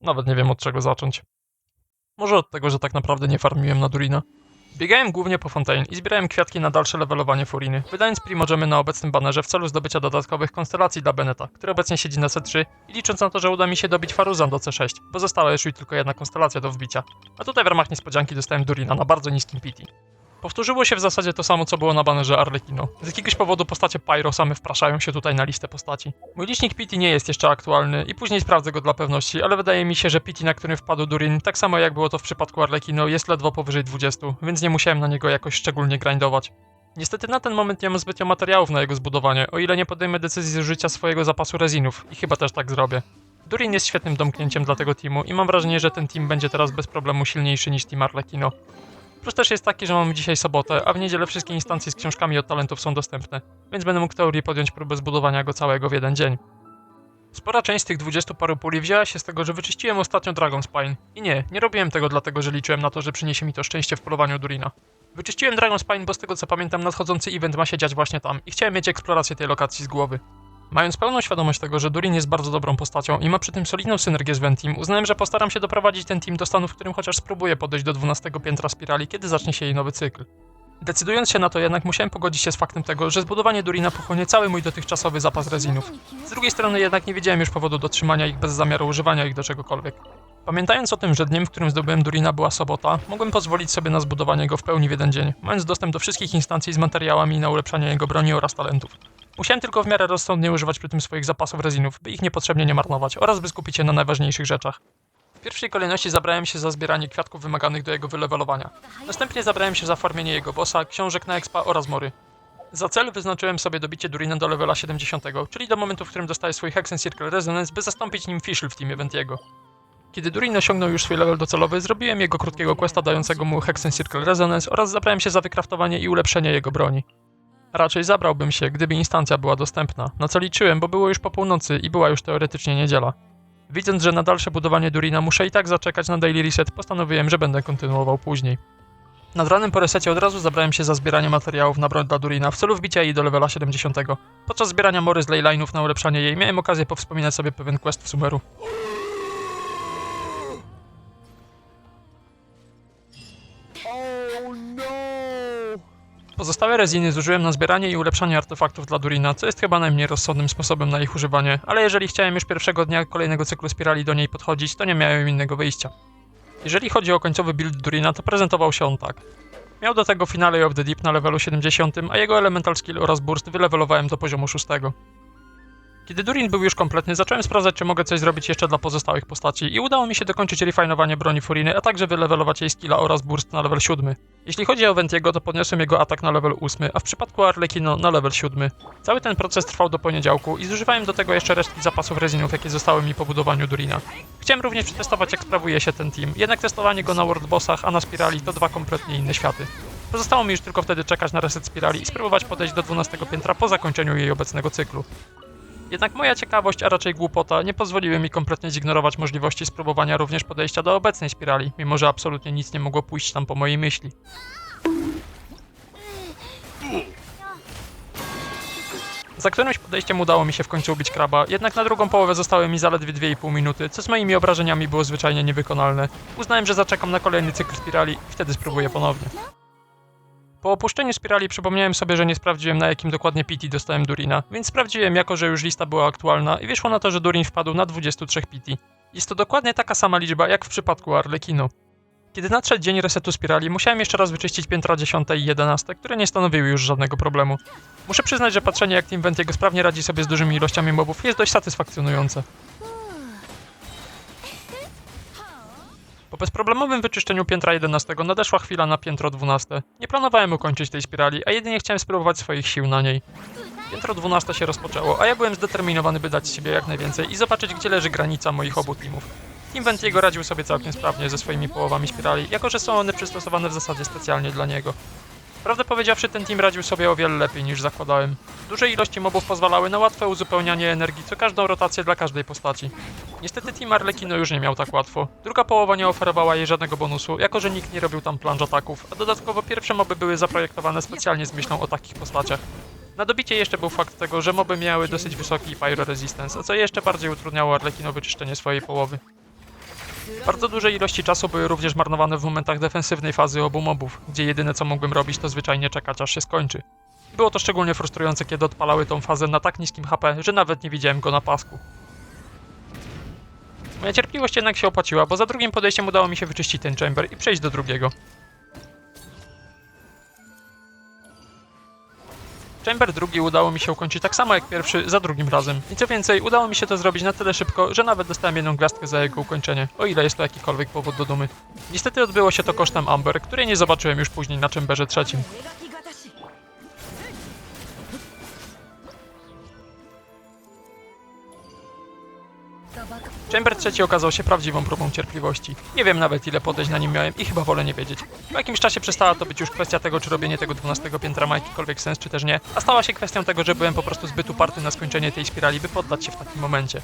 Nawet nie wiem od czego zacząć. Może od tego, że tak naprawdę nie farmiłem na Durina. Biegałem głównie po Fontaine i zbierałem kwiatki na dalsze levelowanie Furiny, wydając Primogemy na obecnym banerze w celu zdobycia dodatkowych konstelacji dla Beneta, który obecnie siedzi na C3 i licząc na to, że uda mi się dobić Faruzan do C6, pozostała mi tylko jedna konstelacja do wbicia. A tutaj w ramach niespodzianki dostałem Durina na bardzo niskim PT. Powtórzyło się w zasadzie to samo, co było na banerze Arlecchino. Z jakiegoś powodu postacie Pyro same wpraszają się tutaj na listę postaci. Mój licznik PT nie jest jeszcze aktualny i później sprawdzę go dla pewności, ale wydaje mi się, że PT, na którym wpadł Durin, tak samo jak było to w przypadku Arlecchino, jest ledwo powyżej 20, więc nie musiałem na niego jakoś szczególnie grindować. Niestety na ten moment nie mam zbytnio materiałów na jego zbudowanie, o ile nie podejmę decyzji zużycia swojego zapasu rezinów i chyba też tak zrobię. Durin jest świetnym domknięciem dla tego teamu i mam wrażenie, że ten team będzie teraz bez problemu silniejszy niż team Arlecchino. Plus też jest taki, że mamy dzisiaj sobotę, a w niedzielę wszystkie instancje z książkami od talentów są dostępne, więc będę mógł teorii podjąć próbę zbudowania go całego w jeden dzień. Spora część z tych dwudziestu paru puli wzięła się z tego, że wyczyściłem ostatnio Dragon Spine. I nie, nie robiłem tego dlatego, że liczyłem na to, że przyniesie mi to szczęście w polowaniu Durina. Wyczyściłem Dragon Spine, bo z tego co pamiętam nadchodzący event ma się dziać właśnie tam i chciałem mieć eksplorację tej lokacji z głowy. Mając pełną świadomość tego, że Durin jest bardzo dobrą postacią i ma przy tym solidną synergię z Ventim, uznałem, że postaram się doprowadzić ten team do stanu, w którym chociaż spróbuję podejść do 12 piętra spirali, kiedy zacznie się jej nowy cykl. Decydując się na to jednak musiałem pogodzić się z faktem tego, że zbudowanie Durina pochłonie cały mój dotychczasowy zapas rezinów. Z drugiej strony jednak nie widziałem już powodu do trzymania ich bez zamiaru używania ich do czegokolwiek. Pamiętając o tym, że dniem, w którym zdobyłem Durina była sobota, mogłem pozwolić sobie na zbudowanie go w pełni w jeden dzień, mając dostęp do wszystkich instancji z materiałami na ulepszanie jego broni oraz talentów. Musiałem tylko w miarę rozsądnie używać przy tym swoich zapasów rezinów, by ich niepotrzebnie nie marnować oraz by skupić się na najważniejszych rzeczach. W pierwszej kolejności zabrałem się za zbieranie kwiatków wymaganych do jego wylewelowania. Następnie zabrałem się za farmienie jego bossa, książek na expa oraz mory. Za cel wyznaczyłem sobie dobicie Durina do levela 70, czyli do momentu, w którym dostaje swój Hexen Circle Resonance, by zastąpić nim Fischl w teamie Ventiego. Kiedy Durin osiągnął już swój level docelowy, zrobiłem jego krótkiego questa dającego mu Hexen Circle Resonance oraz zabrałem się za wykraftowanie i ulepszenie jego broni. Raczej zabrałbym się, gdyby instancja była dostępna, na co liczyłem, bo było już po północy i była już teoretycznie niedziela. Widząc, że na dalsze budowanie Durina muszę i tak zaczekać na daily reset, postanowiłem, że będę kontynuował później. Nad ranem po resecie od razu zabrałem się za zbieranie materiałów na broń dla Durina w celu wbicia jej do levela 70. Podczas zbierania mory z leyline'ów na ulepszanie jej miałem okazję powspominać sobie pewien quest w Sumeru. Pozostałe reziny zużyłem na zbieranie i ulepszanie artefaktów dla Durina, co jest chyba najmniej rozsądnym sposobem na ich używanie, ale jeżeli chciałem już pierwszego dnia kolejnego cyklu spirali do niej podchodzić, to nie miałem innego wyjścia. Jeżeli chodzi o końcowy build Durina, to prezentował się on tak. Miał do tego Finale of the Deep na levelu 70, a jego Elemental Skill oraz Burst wylewelowałem do poziomu 6. Kiedy Durin był już kompletny, zacząłem sprawdzać, czy mogę coś zrobić jeszcze dla pozostałych postaci i udało mi się dokończyć refinowanie broni Furiny, a także wylewelować jej skilla oraz burst na level 7. Jeśli chodzi o Ventiego, to podniosłem jego atak na level 8, a w przypadku Arlecchino na level 7. Cały ten proces trwał do poniedziałku i zużywałem do tego jeszcze resztki zapasów rezinów, jakie zostały mi po budowaniu Durina. Chciałem również przetestować, jak sprawuje się ten team, jednak testowanie go na World Bossach, a na Spirali to dwa kompletnie inne światy. Pozostało mi już tylko wtedy czekać na reset Spirali i spróbować podejść do 12 piętra po zakończeniu jej obecnego cyklu. Jednak moja ciekawość, a raczej głupota, nie pozwoliły mi kompletnie zignorować możliwości spróbowania również podejścia do obecnej spirali, mimo że absolutnie nic nie mogło pójść tam po mojej myśli. Za którymś podejściem udało mi się w końcu ubić kraba, jednak na drugą połowę zostały mi zaledwie 2,5 minuty, co z moimi obrażeniami było zwyczajnie niewykonalne. Uznałem, że zaczekam na kolejny cykl spirali i wtedy spróbuję ponownie. Po opuszczeniu spirali przypomniałem sobie, że nie sprawdziłem na jakim dokładnie PT dostałem Durina, więc sprawdziłem jako, że już lista była aktualna i wyszło na to, że Durin wpadł na 23 PT. Jest to dokładnie taka sama liczba jak w przypadku Arlecchino. Kiedy nadszedł dzień resetu spirali, musiałem jeszcze raz wyczyścić piętra 10 i 11, które nie stanowiły już żadnego problemu. Muszę przyznać, że patrzenie jak Team Ventiego sprawnie radzi sobie z dużymi ilościami mobów jest dość satysfakcjonujące. Bezproblemowym wyczyszczeniu piętra 11 nadeszła chwila na piętro 12. Nie planowałem ukończyć tej spirali, a jedynie chciałem spróbować swoich sił na niej. Piętro 12 się rozpoczęło, a ja byłem zdeterminowany, by dać z siebie jak najwięcej i zobaczyć, gdzie leży granica moich obu teamów. Team Ventiego radził sobie całkiem sprawnie ze swoimi połowami spirali, jako że są one przystosowane w zasadzie specjalnie dla niego. Prawdę powiedziawszy, ten team radził sobie o wiele lepiej niż zakładałem. Duże ilości mobów pozwalały na łatwe uzupełnianie energii co każdą rotację dla każdej postaci. Niestety Team Arlecchino już nie miał tak łatwo. Druga połowa nie oferowała jej żadnego bonusu, jako że nikt nie robił tam planż ataków, a dodatkowo pierwsze moby były zaprojektowane specjalnie z myślą o takich postaciach. Na dobicie jeszcze był fakt tego, że moby miały dosyć wysoki pyro resistance, co jeszcze bardziej utrudniało Arlecchino wyczyszczenie swojej połowy. Bardzo duże ilości czasu były również marnowane w momentach defensywnej fazy obu mobów, gdzie jedyne co mogłem robić to zwyczajnie czekać aż się skończy. Było to szczególnie frustrujące, kiedy odpalały tą fazę na tak niskim HP, że nawet nie widziałem go na pasku. Moja cierpliwość jednak się opłaciła, bo za drugim podejściem udało mi się wyczyścić ten chamber i przejść do drugiego. Chamber drugi udało mi się ukończyć tak samo jak pierwszy za drugim razem. I co więcej, udało mi się to zrobić na tyle szybko, że nawet dostałem jedną gwiazdkę za jego ukończenie, o ile jest to jakikolwiek powód do dumy. Niestety odbyło się to kosztem Amber, której nie zobaczyłem już później na Chamberze trzecim. Chamber trzeci okazał się prawdziwą próbą cierpliwości. Nie wiem nawet ile podejść na nim miałem i chyba wolę nie wiedzieć. Po jakimś czasie przestała to być już kwestia tego, czy robienie tego 12 piętra ma jakikolwiek sens, czy też nie, a stała się kwestią tego, że byłem po prostu zbyt uparty na skończenie tej spirali, by poddać się w takim momencie.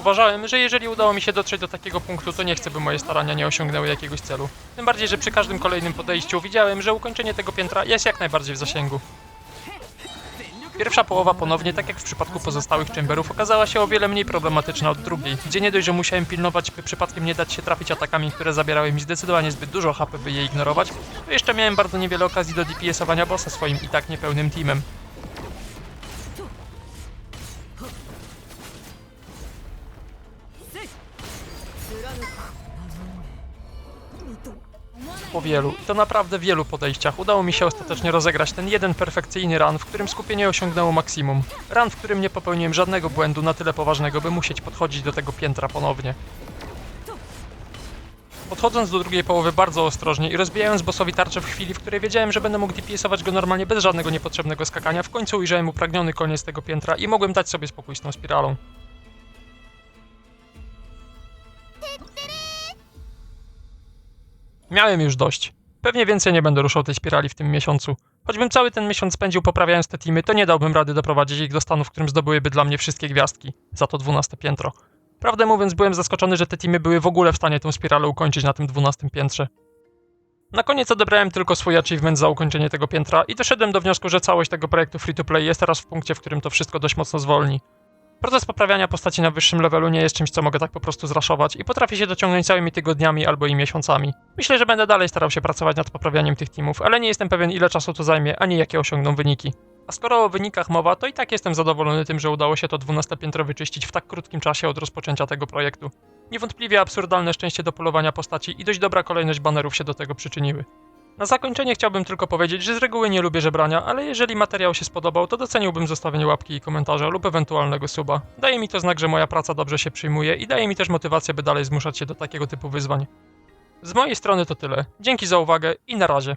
Uważałem, że jeżeli udało mi się dotrzeć do takiego punktu, to nie chcę, by moje starania nie osiągnęły jakiegoś celu. Tym bardziej, że przy każdym kolejnym podejściu widziałem, że ukończenie tego piętra jest jak najbardziej w zasięgu. Pierwsza połowa ponownie, tak jak w przypadku pozostałych chamberów, okazała się o wiele mniej problematyczna od drugiej, gdzie nie dość, że musiałem pilnować, by przypadkiem nie dać się trafić atakami, które zabierały mi zdecydowanie zbyt dużo HP, by je ignorować, to jeszcze miałem bardzo niewiele okazji do DPS-owania bossa swoim i tak niepełnym teamem. Po wielu, i to naprawdę wielu podejściach, udało mi się ostatecznie rozegrać ten jeden perfekcyjny run, w którym skupienie osiągnęło maksimum. Run, w którym nie popełniłem żadnego błędu na tyle poważnego, by musieć podchodzić do tego piętra ponownie. Podchodząc do drugiej połowy bardzo ostrożnie i rozbijając bossowi tarczę w chwili, w której wiedziałem, że będę mógł DPS-ować go normalnie bez żadnego niepotrzebnego skakania, w końcu ujrzałem upragniony koniec tego piętra i mogłem dać sobie spokój z tą spiralą. Miałem już dość. Pewnie więcej nie będę ruszał tej spirali w tym miesiącu. Choćbym cały ten miesiąc spędził poprawiając te teamy, to nie dałbym rady doprowadzić ich do stanu, w którym zdobyłyby dla mnie wszystkie gwiazdki. Za to 12 piętro. Prawdę mówiąc, byłem zaskoczony, że te teamy były w ogóle w stanie tę spiralę ukończyć na tym 12 piętrze. Na koniec odebrałem tylko swój achievement za ukończenie tego piętra i doszedłem do wniosku, że całość tego projektu free to play jest teraz w punkcie, w którym to wszystko dość mocno zwolni. Proces poprawiania postaci na wyższym levelu nie jest czymś, co mogę tak po prostu zraszować i potrafi się dociągnąć całymi tygodniami albo i miesiącami. Myślę, że będę dalej starał się pracować nad poprawianiem tych teamów, ale nie jestem pewien ile czasu to zajmie, ani jakie osiągną wyniki. A skoro o wynikach mowa, to i tak jestem zadowolony tym, że udało się to 12 piętro wyczyścić w tak krótkim czasie od rozpoczęcia tego projektu. Niewątpliwie absurdalne szczęście do polowania postaci i dość dobra kolejność banerów się do tego przyczyniły. Na zakończenie chciałbym tylko powiedzieć, że z reguły nie lubię żebrania, ale jeżeli materiał się spodobał, to doceniłbym zostawienie łapki i komentarza lub ewentualnego suba. Daje mi to znak, że moja praca dobrze się przyjmuje i daje mi też motywację, by dalej zmuszać się do takiego typu wyzwań. Z mojej strony to tyle. Dzięki za uwagę i na razie.